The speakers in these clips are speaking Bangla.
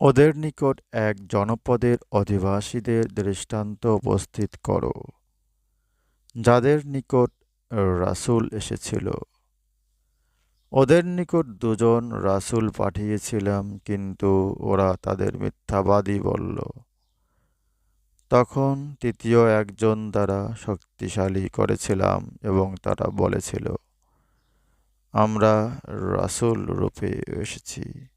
ওদের নিকট এক জনপদের অধিবাসীদের দৃষ্টান্ত উপস্থিত করো। যাদের নিকট রাসূল এসেছিল। ওদের নিকট দুজন রাসূল পাঠিয়েছিলাম, কিন্তু ওরা তাদের মিথ্যাবাদী বলল। তখন তৃতীয় একজন দ্বারা শক্তিশালী করেছিলাম এবং তারা বলেছিল, আমরা রাসূল রূপে এসেছি।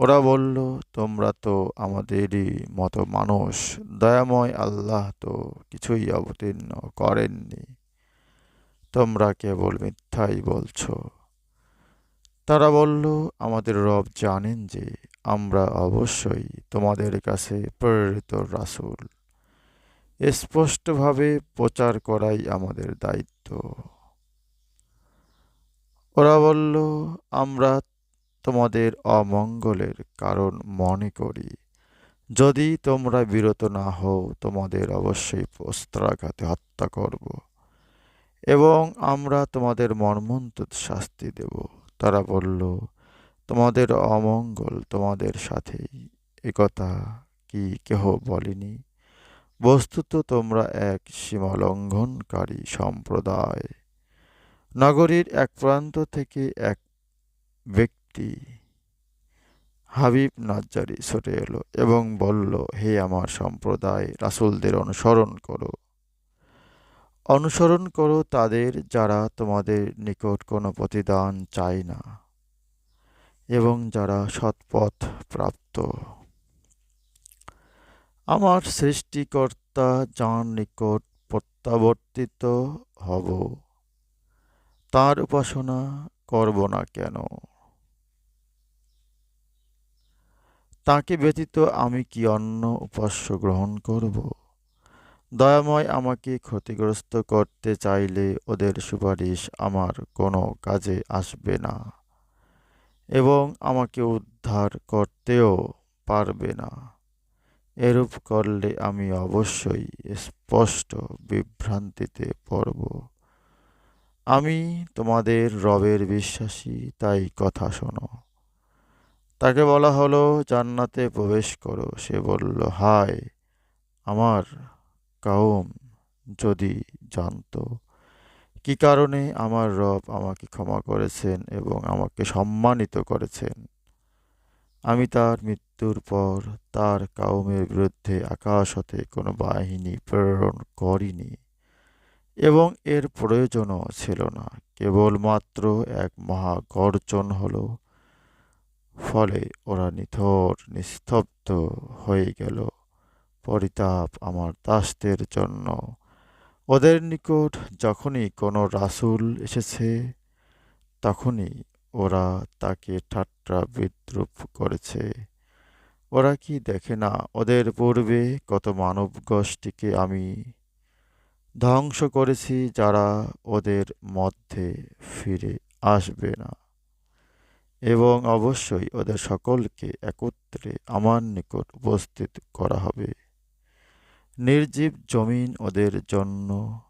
ওরা বলল, তোমরা তো আমাদেরই মতো মানুষ। দয়াময় আল্লাহ তো কিছুই অবতীর্ণ করেননি। তোমরা কেবল মিথ্যাই বলছো। তারা বলল, আমাদের রব জানেন যে আমরা অবশ্যই তোমাদের কাছে প্রেরিত রাসূল। স্পষ্টভাবে প্রচার করাই আমাদের দায়িত্ব। ওরা বলল, আমরা তোমাদের অমঙ্গলের কারণ মনে করি। যদি তোমরা বিরত না হও, তোমাদের অবশ্যই বস্ত্রাঘাতে হত্যা করব। এবং আমরা তোমাদের মর্মন্ত শাস্তি দেব। তারা বলল, তোমাদের অমঙ্গল তোমাদের সাথেই। একথা কি কেহ বলেনি? বস্তুত তোমরা এক সীমালঙ্ঘনকারী সম্প্রদায়। নগরীর এক প্রান্ত থেকে এক ব্যক্তি হাবিব নাজ্জারি ছুটে এলো এবং বলল, হে আমার সম্প্রদায়, রাসুলদের অনুসরণ করো। অনুসরণ করো তাদের যারা তোমাদের নিকট কোনো প্রতিদান চায় না এবং যারা সৎপথ প্রাপ্ত। আমার সৃষ্টিকর্তা যার নিকট প্রত্যাবর্তিত হব, তার উপাসনা করব না কেন? তাকে ব্যতীত আমি কি অন্য উপাস্য গ্রহণ করব? দয়াময় আমাকে ক্ষতিগ্রস্ত করতে চাইলে ওদের সুপারিশ আমার কোনো কাজে আসবে না এবং আমাকে উদ্ধার করতেও পারবে না। এরূপ করলে আমি অবশ্যই স্পষ্ট বিভ্রান্তিতে পড়ব। আমি তোমাদের রবের বিশ্বাসী, তাই কথা শোনো। তাকে বলা হলো, জান্নাতে প্রবেশ করো। সে বলল, হায়, আমার কাউম যদি জানতো, কি কারণে আমার রব আমাকে ক্ষমা করেছেন এবং আমাকে সম্মানিত করেছেন? আমি তার মৃত্যুর পর তার কাউমের বিরুদ্ধে আকাশ হতে কোনো বাহিনী প্রেরণ করিনি এবং এর প্রয়োজনও ছিল না। কেবলমাত্র এক মহা গর্জন হলো ফলে ওরা নিথর, নিস্তব্ধ হয়ে গেল। পরিতাপ আমার দাসদের জন্য। ওদের নিকট যখনই কোনো রাসুল এসেছে, তখনই ওরা তাকে ঠাট্টা বিদ্রুপ করেছে। ওরা কি দেখে না ওদের পূর্বে কত মানব গোষ্ঠীকে আমি ধ্বংস করেছি যারা ওদের মধ্যে ফিরে আসবে না? এবং অবশ্যই ওদের সকলকে একত্রে আমার নিকট উপস্থিত করা হবে। নির্জীব জমিন ওদের জন্য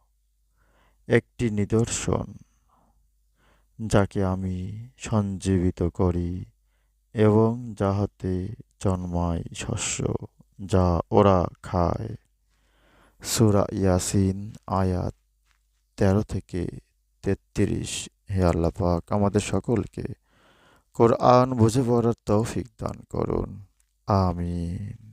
একটি নিদর্শন, যাকে আমি সঞ্জীবিত করি এবং যাহাতে জন্মায় শস্য, যা ওরা খায়। সুরা ইয়াসিন, আয়াত তেরো থেকে তেত্রিশ। হে আল্লাপাক আমাদের সকলকে কোরআন বুঝে পড়ার তৌফিক দান করুন। আমিন।